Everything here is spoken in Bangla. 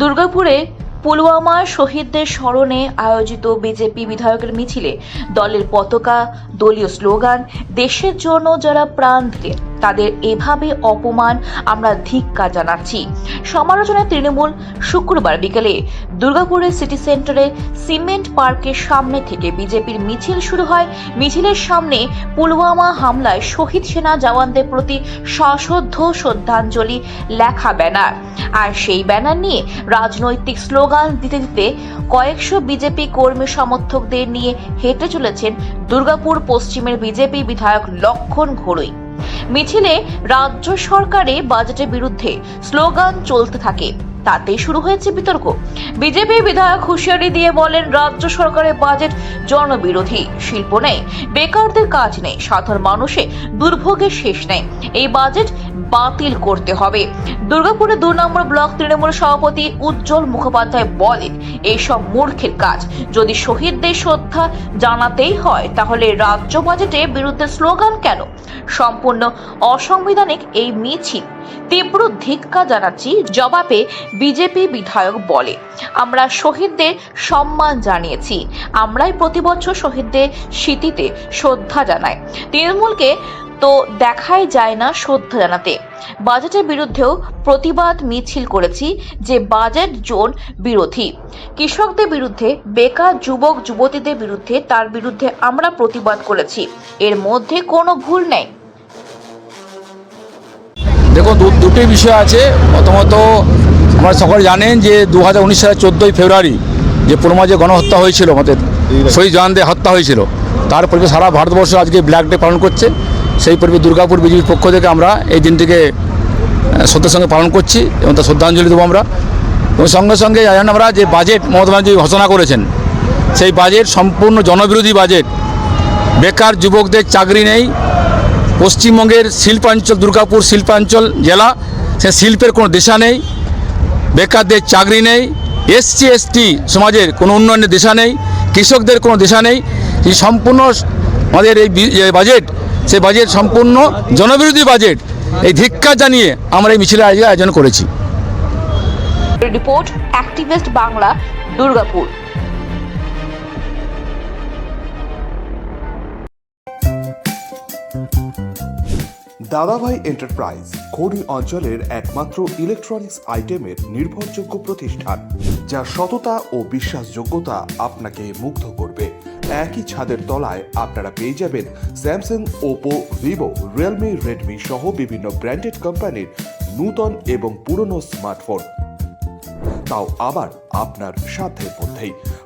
দুর্গাপুরে পুলওয়ামা শহীদদের স্মরণে আয়োজিত বিজেপি বিধায়কের মিছিলে দলের পতাকা, দলীয় স্লোগান, দেশের জন্য যারা প্রাণ দিলেন। তাদের এভাবে অপমান আমরা ধিক্কার জানাচ্ছি। সমালোচনায় তৃণমূল শুক্রবার বিকেলে দুর্গাপুরের সিটি সেন্টারে সিমেন্ট পার্কের সামনে থেকে বিজেপির মিছিল শুরু হয়। মিছিলের সামনে পুলওয়ামা হামলায় শহীদ সেনা জওয়ানদের প্রতি সশ্রদ্ধ শ্রদ্ধাঞ্জলি লেখা ব্যানার। আর সেই ব্যানার নিয়ে রাজনৈতিক স্লোগান দিতে দিতে কয়েকশো বিজেপি কর্মী সমর্থকদের নিয়ে হেঁটে চলেছেন দুর্গাপুর পশ্চিমের বিজেপি বিধায়ক লক্ষণ ঘোড়ই মিছিলে রাজ্য সরকারে বাজেটের বিরুদ্ধে স্লোগান চলতে থাকে। তাতেই শুরু হয়েছে বিতর্ক। বিজেপি বিধায়ক হুঁশিয়ারি দিয়ে বলেন, রাজ্য সরকারের বাজেট জনবিরোধী, শিল্প নেই, বেকারদের কাজ নেই, সাধারণ মানুষে দুর্ভোগের শেষ নেই, এই বাজেট বাতিল করতে হবে। দুর্গাপুরে দু নম্বর ব্লক তৃণমূল সভাপতি উজ্জ্বল মুখোপাধ্যায় বলেন, এইসব মূর্খের কাজ। যদি শহীদদের শ্রদ্ধা জানাতেই হয়, তাহলে রাজ্য বাজেটে বিরুদ্ধে স্লোগান কেন? সম্পূর্ণ অসাংবিধানিক এই মিছিল। তীব্র ধিক্কা জানাচ্ছি জবাবে বিজেপি বিধায়ক বলে। আমরা শহীদদের সম্মান জানিয়েছি। আমরাই প্রতি বছর শহীদদের স্মৃতিতে শ্রদ্ধা জানাই। তৃণমূলকে তো দেখাই যায় না শ্রদ্ধা জানাতে। বাজেটের বিরুদ্ধেও প্রতিবাদ মিছিল করেছি যে বাজেট জোন বিরোধী। কৃষকদের বিরুদ্ধে, বেকার যুবক, যুবতীদের বিরুদ্ধে, তার বিরুদ্ধে আমরা প্রতিবাদ করেছি। এর মধ্যে কোনো ভুল নেই। দেখুন দু- দুটি বিষয় আছে। প্রথমত আমরা সকলে জানেন যে দু হাজার উনিশ সালের চোদ্দোই ফেব্রুয়ারি যে পুলমা যে গণহত্যা হয়েছিল আমাদের, শহীদ জওয়ানদের হত্যা হয়েছিল, তার পরিপ্রেক্ষিতে সারা ভারতবর্ষ আজকে ব্ল্যাক ডে পালন করছে। সেই পরিপ্রেক্ষিতে দুর্গাপুর বিজেপির পক্ষ থেকে আমরা এই দিনটিকে শ্রদ্ধার সঙ্গে পালন করছি এবং তার শ্রদ্ধাঞ্জলি দেবো আমরা। এবং সঙ্গে সঙ্গে জানেন আমরা যে বাজেট মমতা ব্যানার্জি ঘোষণা করেছেন, সেই বাজেট সম্পূর্ণ জনবিরোধী বাজেট। বেকার যুবকদের চাকরি নেই, পশ্চিমবঙ্গের শিল্পাঞ্চল, দুর্গাপুর শিল্পাঞ্চল জেলা, সে শিল্পের কোনো দিশা নেই। বেকারদের চাকরি নেই, এসসি, এসটি সমাজের কোনো উন্নয়নের দিশা নেই, কৃষকদের কোনো দিশা নেই। এই সম্পূর্ণ আমাদের এই বাজেট, সে বাজেট সম্পূর্ণ জনবিরোধী বাজেট। এই ধিক্কার জানিয়ে আমরা এই মিছিলের আয়োজন- আয়োজন করেছি। Report, activist Bangla, Durgapur. Dadabhai enterprise খনি অঞ্চলের একমাত্র ইলেকট্রনিক্স আইটেমের নির্ভরযোগ্য প্রতিষ্ঠান, যা সততা ও বিশ্বাসযোগ্যতা আপনাকে মুগ্ধ করবে। একই ছাদের তলায় আপনারা পেয়ে যাবেন Samsung Oppo Vivo Realme Redmi সহ বিভিন্ন ব্র্যান্ডেড কোম্পানির নূতন এবং পুরনো স্মার্টফোন তাও আবার আপনার সাধ্যের মধ্যেই।